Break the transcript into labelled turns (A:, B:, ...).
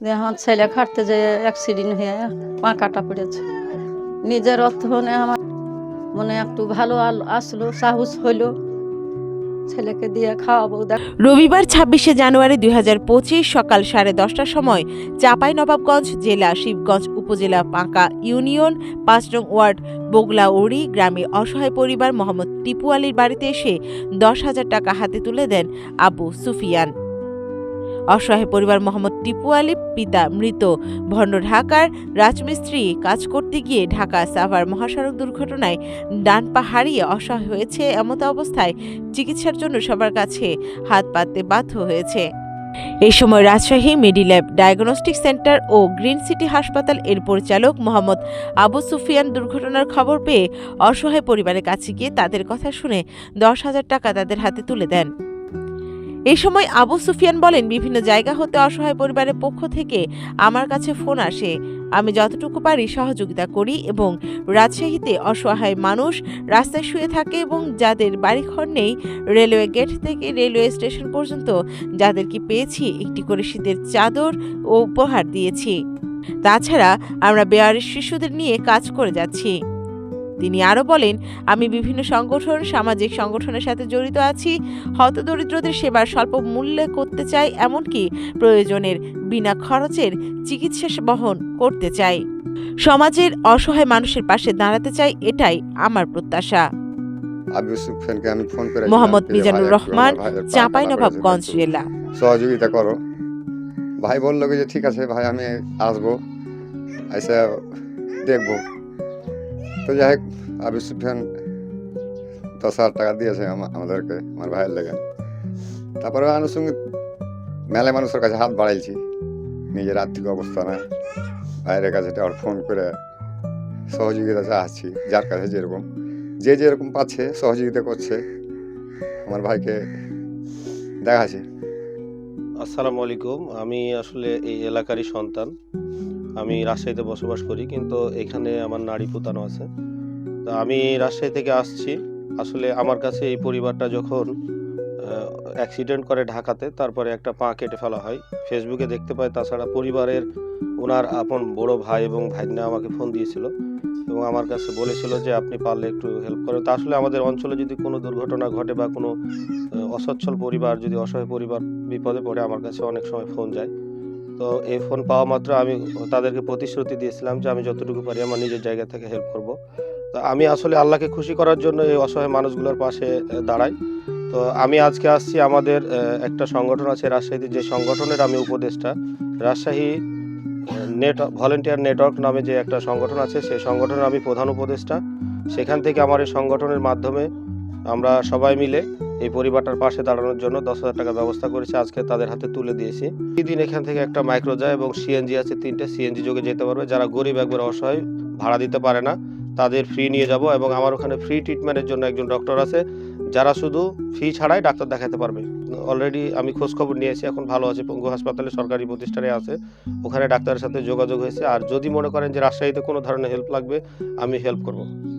A: আমার ছেলে খাটতে যে অ্যাক্সিডেন্ট হয়ে পা কাটা পড়েছে। নিজের অর্থ অর্থনে আমার মনে একটু ভালো আসলো, সাহস হইল। ছেলেকে দিয়ে খাওয়াবো
B: রবিবার ছাব্বিশে জানুয়ারি দু হাজার পঁচিশ সকাল সাড়ে দশটার সময় চাঁপাই নবাবগঞ্জ জেলা শিবগঞ্জ উপজেলা পাঁকা ইউনিয়ন পাঁচ নং ওয়ার্ড বগলাউড়ি গ্রামে অসহায় পরিবার মোহাম্মদ টিপু আলীর বাড়িতে এসে দশ হাজার টাকা হাতে তুলে দেন আবু সুফিয়ান। অসহায় পরিবার মোহাম্মদ টিপু আলী পিতা মৃত ভণ্ড ঢাকার রাজমিস্ত্রি, কাজ করতে গিয়ে ঢাকা সাভার মহাসড়ক দুর্ঘটনায় ডান পা হারিয়ে অসহায় হয়েছে এমত অবস্থায় চিকিৎসার জন্য সবার কাছে হাত পাততে বাধ্য হয়েছে। এই সময় রাজশাহী মেডিল্যাব ডায়াগনস্টিক সেন্টার ও গ্রিন সিটি হাসপাতাল এর পরিচালক মোহাম্মদ আবু সুফিয়ান দুর্ঘটনার খবর পেয়ে অসহায় পরিবারের কাছে গিয়ে তাদের কথা শুনে দশ হাজার টাকা তাদের হাতে তুলে দেন। এই সময় আবু সুফিয়ান বলেন, বিভিন্ন জায়গা হতে অসহায় পরিবারের পক্ষ থেকে আমার কাছে ফোন আসে। আমি যতটুকু পারি সহযোগিতা করি এবং রাজশাহীতে অসহায় মানুষ রাস্তায় শুয়ে থাকে এবং যাদের বাড়িঘর নেই, রেলওয়ে গেট থেকে রেলওয়ে স্টেশন পর্যন্ত যাদেরকে পেয়েছি, একটি করে শীতের চাদর ও উপহার দিয়েছি। তাছাড়া আমরা বেয়ারের শিশুদের নিয়ে কাজ করে যাচ্ছি। তিনি আরও বলেন আমি বিভিন্ন সংগঠন সামাজিক সংগঠনের সাথে জড়িত আছি। হতদরিদ্রদের সেবার স্বল্প মূল্যে করতে চাই এমনকি প্রয়োজনের বিনা খরচের চিকিৎসা বহন করতে চাই। সমাজের অসহায় মানুষের পাশে দাঁড়াতে চাই এটাই আমার প্রত্যাশা।
C: আবু সুফিয়ানকে আমি ফোন করে
B: মোহাম্মদ মিজানুর রহমান, চাঁপাইনবাবগঞ্জ জেলা।
C: সহযোগিতা করো। ভাই বলল যে ঠিক আছে ভাই আমি আসব। এসে দেখব। তো যাই হোক আবু সুফিয়ান দশ হাজার টাকা দিয়েছে আমাদেরকে, আমার ভাইয়ের লেগে। তারপরে আনুষঙ্গিক মেলা মানুষের কাছে হাত বাড়াইছি। নিজের আর্থিক অবস্থা না। ভাইয়ের কাছে আবার ফোন করে সহযোগিতা চাচ্ছি, যার কাছে যেরকম। যে যেরকম পাচ্ছে, সহযোগিতা করছে। আমার ভাইকে দেখাচ্ছে।
D: আসসালামু আলাইকুম। আমি আসলে এই এলাকারই সন্তান। আমি রাজশাহীতে বসবাস করি, কিন্তু এখানে আমার নারী পুতানো আছে। তা আমি রাজশাহী থেকে আসছি। আসলে আমার কাছে এই পরিবারটা যখন অ্যাক্সিডেন্ট করে ঢাকাতে, তারপরে একটা পা কেটে ফেলা হয়। ফেসবুকে দেখতে পাই, তাছাড়া পরিবারের ওনার আপন বড় ভাই এবং ভাগ্না আমাকে ফোন দিয়েছিল এবং আমার কাছে বলেছিল যে, আপনি পারলে একটু হেল্প করেন। তা আসলে আমাদের অঞ্চলে যদি কোনো দুর্ঘটনা ঘটে বা কোনো অসচ্ছল পরিবার, যদি অসহায় পরিবার বিপদে পড়ে, আমার কাছে অনেক সময় ফোন যায়। তো এই ফোন পাওয়া মাত্র আমি তাদেরকে প্রতিশ্রুতি দিয়েছিলাম যে আমি যতটুকু পারি আমার নিজের জায়গা থেকে হেল্প করব। তো আমি আসলে আল্লাহকে খুশি করার জন্য এই অসহায় মানুষগুলোর পাশে দাঁড়াই। তো আমি আজকে আসছি আমাদের একটা সংগঠন আছে রাজশাহীতে, যে সংগঠনের আমি উপদেষ্টা। রাজশাহী নেট ভলেন্টিয়ার নেটওয়ার্ক নামে যে একটা সংগঠন আছে সেই সংগঠনের আমি প্রধান উপদেষ্টা। সেখান থেকে আমার এই সংগঠনের মাধ্যমে আমরা সবাই মিলে এই পরিবারটার পাশে দাঁড়ানোর জন্য দশ হাজার টাকা ব্যবস্থা করেছি। আজকে তাদের হাতে তুলে দিয়েছি। প্রতিদিন এখান থেকে একটা মাইক্রো যায় এবং সিএনজি আছে তিনটে। সিএনজি যোগে যেতে পারবে। যারা গরিব একবার অসহায়, ভাড়া দিতে পারে না, তাদের ফ্রি নিয়ে যাব এবং আমার ওখানে ফ্রি ট্রিটমেন্টের জন্য একজন ডক্টর আছে। যারা শুধু ফি ছাড়াই ডাক্তার দেখাতে পারবে। অলরেডি আমি খোঁজ খবর নিয়েছি, এখন ভালো আছে। পঙ্গু হাসপাতালে সরকারি প্রতিষ্ঠানে আছে। ওখানে ডাক্তারের সাথে যোগাযোগ হয়েছে। আর যদি মনে করেন যে রাজশাহীতে কোনো ধরনের হেল্প লাগবে, আমি হেল্প করব।